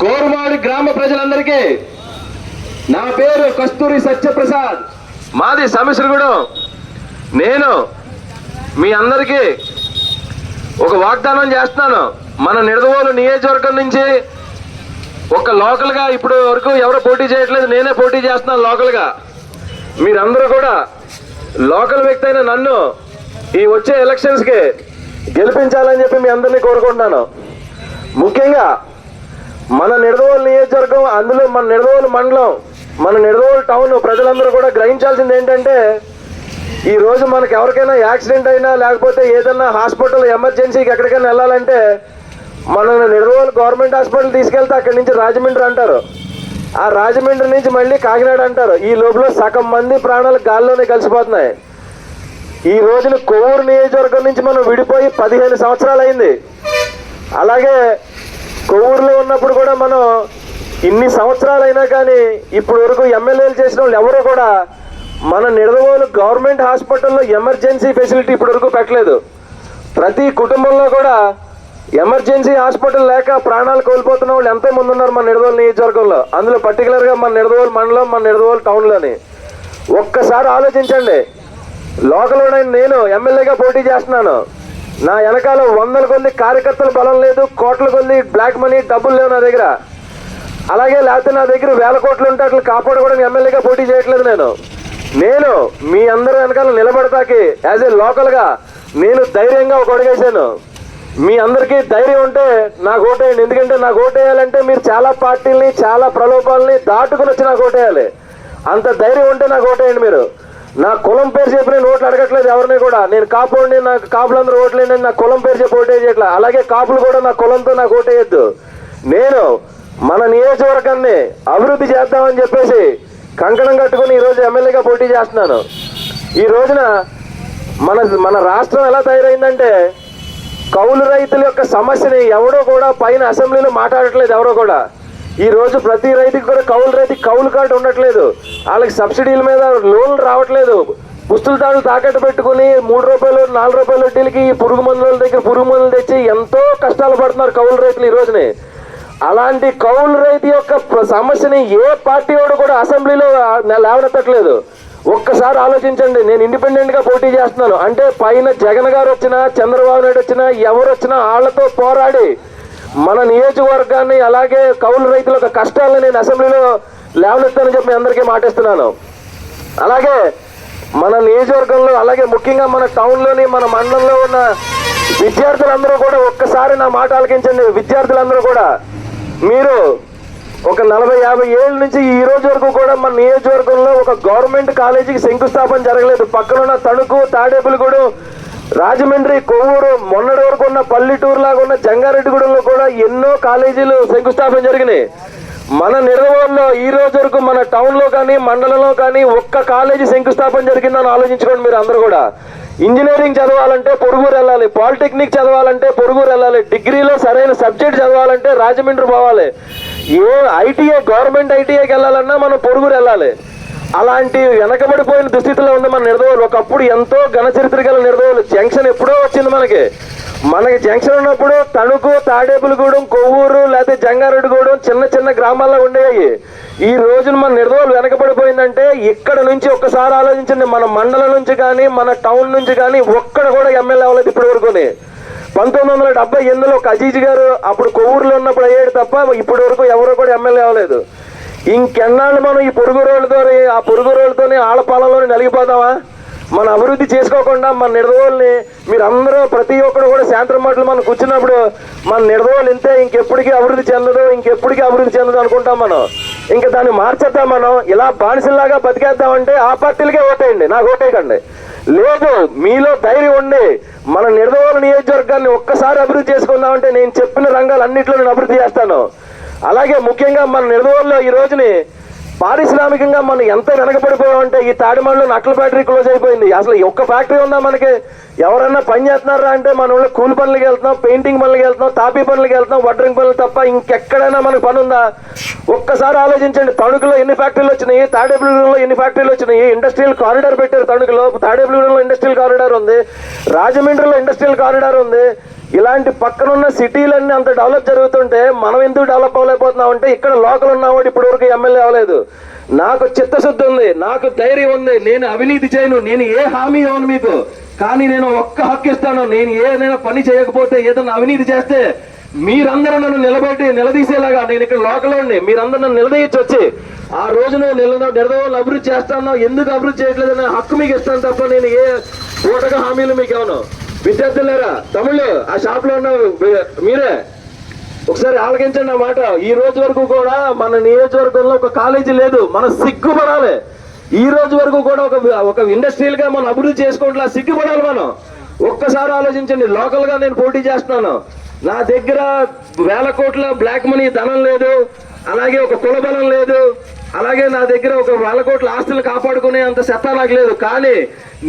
కోరుమాడి గ్రామ ప్రజలందరికీ నా పేరు కస్తూరి సత్యప్రసాద్. మాది సమిశ్రగూడెం. నేను మీ అందరికీ ఒక వాగ్దానం చేస్తున్నాను. మన నిడదవోలు నియోజకవర్గం నుంచి ఒక లోకల్గా ఇప్పుడు వరకు ఎవరు పోటీ చేయట్లేదు నేనే పోటీ చేస్తున్నాను లోకల్గా. మీరందరూ కూడా లోకల్ వ్యక్తి అయిన నన్ను ఈ వచ్చే ఎలక్షన్స్కి గెలిపించాలని చెప్పి మీ అందరినీ కోరుకుంటున్నాను. ముఖ్యంగా మన నిడదవోలు నియోజకవర్గం అందులో మన నిడదవోలు మండలం మన నిడదవోలు టౌన్ ప్రజలందరూ కూడా గ్రహించాల్సింది ఏంటంటే ఈ రోజు మనకి ఎవరికైనా యాక్సిడెంట్ అయినా లేకపోతే ఏదైనా హాస్పిటల్ ఎమర్జెన్సీకి ఎక్కడికైనా వెళ్ళాలంటే మన నిడదవోలు గవర్నమెంట్ హాస్పిటల్ తీసుకెళ్తే అక్కడి నుంచి రాజమండ్రి అంటారు. ఆ రాజమండ్రి నుంచి మళ్ళీ కాకినాడ అంటారు. ఈ లోపల సగం మంది ప్రాణాలు గాల్లోనే కలిసిపోతున్నాయి. ఈ రోజున కొవ్వూరు నియోజకవర్గం నుంచి మనం విడిపోయి పదిహేను సంవత్సరాలు అయింది. అలాగే కొవ్వూరులో ఉన్నప్పుడు కూడా మనం ఇన్ని సంవత్సరాలైనా కానీ ఇప్పుడు వరకు ఎమ్మెల్యేలు చేసిన వాళ్ళు ఎవరు కూడా మన నిడదవోలు గవర్నమెంట్ హాస్పిటల్లో ఎమర్జెన్సీ ఫెసిలిటీ ఇప్పటి వరకు పెట్టలేదు. ప్రతి కుటుంబంలో కూడా ఎమర్జెన్సీ హాస్పిటల్ లేక ప్రాణాలు కోల్పోతున్న వాళ్ళు ఎంతో మంది ఉన్నారు మన నిడదవోలు నియోజకవర్గంలో. అందులో పర్టికులర్గా మన నిడదవోలు మండలం మన నిడదవోలు టౌన్లోని ఒక్కసారి ఆలోచించండి. లోకల్ నేను ఎమ్మెల్యేగా పోటీ చేస్తున్నాను. నా వెనకాల వందల కొద్ది కార్యకర్తల బలం లేదు కోట్ల కొద్ది బ్లాక్ మనీ డబ్బులు లేవు నా దగ్గర. అలాగే లేకపోతే నా దగ్గర వేల కోట్లు ఉంటే అట్లా కాపాడుకోవడానికి ఎమ్మెల్యేగా పోటీ చేయట్లేదు నేను. నేను మీ అందరూ వెనకాల నిలబడతాకి యాజ్ ఏ లోకల్గా నేను ధైర్యంగా ఒక అడుగేశాను. మీ అందరికీ ధైర్యం ఉంటే నాకు ఓటేయండి. ఎందుకంటే నాకు ఓటేయాలంటే మీరు చాలా పార్టీల్ని చాలా ప్రలోభాలని దాటుకుని వచ్చి నాకు ఓటేయాలి. అంత ధైర్యం ఉంటే నాకు ఓటేయండి మీరు. నా కులం పేరు చెప్పి నేను ఓట్లు అడగట్లేదు ఎవరిని కూడా. నేను కాపుండి నాకు కాపులందరూ ఓట్లేండి నా కులం పేరు చెప్పి ఓటేయట్లా అలాగే కాపులు కూడా నా కులంతో నాకు ఓటేయద్దు నేను మన నియోజకవర్గాన్ని అభివృద్ధి చేద్దామని చెప్పేసి కంకణం కట్టుకుని ఈరోజు ఎమ్మెల్యేగా పోటీ చేస్తున్నాను. ఈ రోజున మన మన రాష్ట్రం ఎలా తయారైందంటే కౌలు రైతుల యొక్క సమస్యని ఎవడో కూడా పైన అసెంబ్లీలో మాట్లాడట్లేదు ఎవరో కూడా. ఈ రోజు ప్రతి రైతుకి కూడా కౌలు రైతుకి కౌలు కార్డు ఉండట్లేదు. వాళ్ళకి సబ్సిడీల మీద లోన్లు రావట్లేదు. పుస్తులు తాడు తాకట్టు పెట్టుకుని మూడు రూపాయలు నాలుగు రూపాయల వడ్డీలకి ఈ పురుగు మందుల దగ్గర పురుగు మందులు తెచ్చి ఎంతో కష్టాలు పడుతున్నారు కౌలు రైతులు ఈ రోజుని. అలాంటి కౌలు రైతు యొక్క సమస్యని ఏ పార్టీ వాడు కూడా అసెంబ్లీలో లేవనెత్తట్లేదు. ఒక్కసారి ఆలోచించండి. నేను ఇండిపెండెంట్గా పోటీ చేస్తున్నాను. అంటే పైన జగన్ గారు వచ్చినా చంద్రబాబు నాయుడు వచ్చినా ఎవరు వచ్చినా వాళ్ళతో పోరాడి మన నియోజకవర్గాన్ని అలాగే కౌలు రైతుల యొక్క కష్టాలను నేను అసెంబ్లీలో లేవనెత్తానని చెప్పి మీ అందరికీ మాటిస్తున్నాను. అలాగే మన నియోజకవర్గంలో అలాగే ముఖ్యంగా మన టౌన్లోని మన మండలంలో ఉన్న విద్యార్థులందరూ కూడా ఒక్కసారి నా మాట ఆలకించండి. విద్యార్థులందరూ కూడా మీరు ఒక నలభై యాభై ఏళ్ళ నుంచి ఈ రోజు వరకు కూడా మన నియోజకవర్గంలో ఒక గవర్నమెంట్ కాలేజీకి శంకుస్థాపన జరగలేదు. పక్కనున్న తణుకు తాడేపులగూడెం రాజమండ్రి కొవ్వూరు మొన్నటి వరకు ఉన్న పల్లెటూరు లాగా ఉన్న జంగారెడ్డిగూడెంలో కూడా ఎన్నో కాలేజీలు శంకుస్థాపన జరిగినాయి. మన నిర్వహణలో ఈ రోజు వరకు మన టౌన్లో కానీ మండలంలో కానీ ఒక్క కాలేజీ శంకుస్థాపన జరిగిందని ఆలోచించుకోండి మీరు అందరూ కూడా. ఇంజనీరింగ్ చదవాలంటే పొరుగురు వెళ్ళాలి పాలిటెక్నిక్ చదవాలంటే పొరుగురు వెళ్ళాలి డిగ్రీలో సరైన సబ్జెక్ట్ చదవాలంటే రాజమండ్రి పోవాలి. ఏ ఐటీఐ గవర్నమెంట్ ఐటీఐకి వెళ్ళాలన్నా మనం పొరుగురు వెళ్ళాలి. అలాంటి వెనకబడిపోయిన దుస్థితిలో ఉంది మన నిర్దోలు. ఒకప్పుడు ఎంతో ఘన చరిత్ర గల నిర్దోలు. జంక్షన్ ఎప్పుడో వచ్చింది మనకి. మనకి జంక్షన్ ఉన్నప్పుడు తణుకు తాడేపులగూడెం కొవ్వూరు లేకపోతే జంగారెడ్డిగూడెం చిన్న చిన్న గ్రామాల్లో ఉండేవి. ఈ రోజున మన నిర్దోలు వెనకబడిపోయిందంటే ఇక్కడ నుంచి ఒక్కసారి ఆలోచించండి. మన మండలం నుంచి కానీ మన టౌన్ నుంచి కానీ ఒక్కడ కూడా ఎమ్మెల్యే అవ్వలేదు ఇప్పటి వరకుని పంతొమ్మిది వందల డెబ్బై ఎనిమిదిలో ఒక అజీజ్ గారు అప్పుడు కొవ్వూరులో ఉన్నప్పుడు అయ్యాడు తప్ప ఇప్పటి వరకు ఎవరు కూడా ఎమ్మెల్యే అవ్వలేదు. ఇంకెన్నాళ్ళు మనం ఈ పొరుగు రోడ్లతో ఆ పొరుగు రోడ్లతోనే ఆడపాలలోనే నలిగిపోతావా మన అభివృద్ధి చేసుకోకుండా మన నిడదవోల్ని మీరు అందరూ ప్రతి ఒక్కరు కూడా సాయంత్రం మాటలు మనం కూర్చున్నప్పుడు మన నిడదవోలు ఇంతే ఇంకెప్పటికీ అభివృద్ధి చెందదు ఇంకెప్పటికీ అభివృద్ధి చెందదు అనుకుంటాం మనం. ఇంకా దాన్ని మార్చేద్దాం మనం. ఇలా బానిసల్లాగా బతికేద్దామంటే ఆ పార్టీలకే ఓటేయండి. నాకు ఓటేయకండి. లేదు మీలో ధైర్యం ఉండి మన నిర్దవోల నియోజకవర్గాన్ని ఒక్కసారి అభివృద్ధి చేసుకుందామంటే నేను చెప్పిన రంగాలన్నింటిలో నేను అభివృద్ధి చేస్తాను. అలాగే ముఖ్యంగా మన నిర్దవోల్లో ఈ రోజుని పారిశ్రామికంగా మనం ఎంత వెనకబడిపోయామంటే ఈ తాడిమండలో నట్ల ఫ్యాక్టరీ క్లోజ్ అయిపోయింది. అసలు ఒక్క ఫ్యాక్టరీ ఉందా మనకి? ఎవరన్నా పని చేస్తున్నారా అంటే మన ఊళ్ళో కూలి పనులకి వెళ్తున్నాం పెయింటింగ్ పనులకి వెళ్తున్నాం తాపీ పనులకి వెళ్తున్నాం వడ్రింగ్ పనులు తప్ప ఇంకెక్కడైనా మనకు పని ఉందా? ఒక్కసారి ఆలోచించండి తణుకులో ఎన్ని ఫ్యాక్టరీలు వచ్చినాయి? తాడేపల్లిగూడెంలో ఎన్ని ఫ్యాక్టరీలు వచ్చినాయి? ఇండస్ట్రియల్ కారిడార్ పెట్టారు తణుకులో. తాడేపల్లిగూడెంలో ఇండస్ట్రియల్ కారిడార్ ఉంది. రాజమండ్రిలో ఇండస్ట్రియల్ కారిడార్ ఉంది. ఇలాంటి పక్కనున్న సిటీలన్నీ అంత డెవలప్ జరుగుతుంటే మనం ఎందుకు డెవలప్ అవ్వలేకపోతున్నాం అంటే ఇక్కడ లోకల్ ఉన్నవాడు ఇప్పటి వరకు ఎమ్మెల్యే అవ్వలేదు. నాకు చిత్తశుద్ధి ఉంది నాకు ధైర్యం ఉంది నేను అవినీతి చేయను నేను ఏ హామీ ఇవ్వను మీకు. కానీ నేను ఒక్క హక్కు ఇస్తాను నేను ఏదైనా పని చేయకపోతే ఏదైనా అవినీతి చేస్తే మీరందరూ నన్ను నిలబెట్టి నిలదీసేలాగా నేను ఇక్కడ లోకల్ ఉండి మీరందరూ నన్ను నిలదీయచ్చు వచ్చి. ఆ రోజు నువ్వు నిలదో నిడదవోళ్ళు అభివృద్ధి చేస్తాను ఎందుకు అభివృద్ధి చేయట్లేదనే హక్కు మీకు ఇస్తాను తప్ప నేను ఏ పూటగా హామీలు మీకు ఇవ్వను. విద్యార్థులారా తమిళ్ ఆ షాప్లో ఉన్న మీరే. ఒకసారి ఆలకించండి అన్నమాట మాట. ఈ రోజు వరకు కూడా మన నియోజకవర్గంలో ఒక కాలేజీ లేదు మనం సిగ్గుపడాలి. ఈ రోజు వరకు కూడా ఒక ఒక ఇండస్ట్రియల్గా మనం అభివృద్ధి చేసుకోవట్లా సిగ్గుపడాలి మనం. ఒక్కసారి ఆలోచించండి లోకల్గా నేను పోటీ చేస్తున్నాను. నా దగ్గర వేల కోట్ల బ్లాక్ మనీ ధనం లేదు అలాగే ఒక కులబలం లేదు. అలాగే నా దగ్గర ఒక వేల కోట్ల ఆస్తులు కాపాడుకునే అంత సత్తా నాకు లేదు. కానీ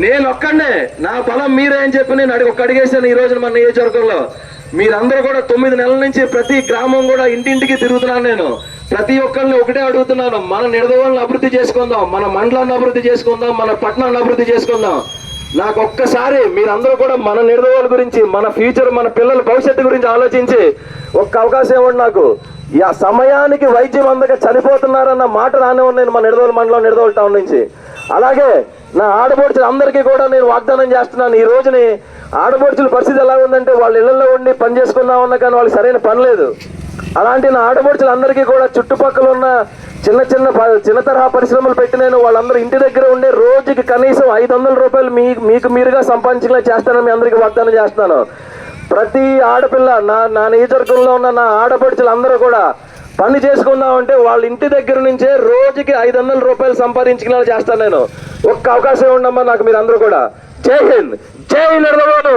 నేను ఒక్కడనే నా బలం మీరే అని చెప్పి నేను అడిగి ఒక అడిగేశాను ఈ రోజున మన నియోజకవర్గంలో. మీరందరూ కూడా తొమ్మిది నెలల నుంచి ప్రతి గ్రామం కూడా ఇంటింటికి తిరుగుతున్నాను నేను. ప్రతి ఒక్కరిని ఒకటే అడుగుతున్నాను. మన నిడదవాళ్ళని అభివృద్ధి చేసుకుందాం మన మండలాన్ని అభివృద్ధి చేసుకుందాం మన పట్టణాన్ని అభివృద్ధి చేసుకుందాం. నాకు ఒక్కసారి మీరందరూ కూడా మన నిడదవాళ్ళ గురించి మన ఫ్యూచర్ మన పిల్లల భవిష్యత్తు గురించి ఆలోచించి ఒక్క అవకాశం ఇవ్వండి నాకు. ఆ సమయానికి వైద్యం అందక చనిపోతున్నారన్న మాట రానే నేను మన నిడదోలు మండలం నిడదోలు టౌన్ నుంచి. అలాగే నా ఆడపడుచులు అందరికీ కూడా నేను వాగ్దానం చేస్తున్నాను. ఈ రోజుని ఆడపడుచుల పరిస్థితి ఎలా ఉందంటే వాళ్ళ ఇళ్ళలో ఉండి పని చేసుకుందాం ఉన్నా కానీ వాళ్ళకి సరైన పని లేదు. అలాంటి నా ఆడపడుచులు అందరికీ కూడా చుట్టుపక్కల ఉన్న చిన్న చిన్న ప- చిన్న తరహా పరిశ్రమలు పెట్టి నేను వాళ్ళందరూ ఇంటి దగ్గర ఉండే రోజుకి కనీసం ఐదు వందల రూపాయలు మీ మీకు మీరుగా సంపాదించేలా చేస్తానని మీ అందరికీ వాగ్దానం చేస్తున్నాను. ప్రతి ఆడపిల్ల నా నా నియోజకవర్గంలో ఉన్న నా ఆడపడుచులు అందరూ కూడా పని చేసుకుందాం అంటే వాళ్ళ ఇంటి దగ్గర నుంచే రోజుకి ఐదు వందల రూపాయలు సంపాదించుకునేలా చేస్తాను నేను. ఒక్క అవకాశం ఉండమ్మా నాకు మీరు అందరూ కూడా. జై హింద్. జై నడదవాడు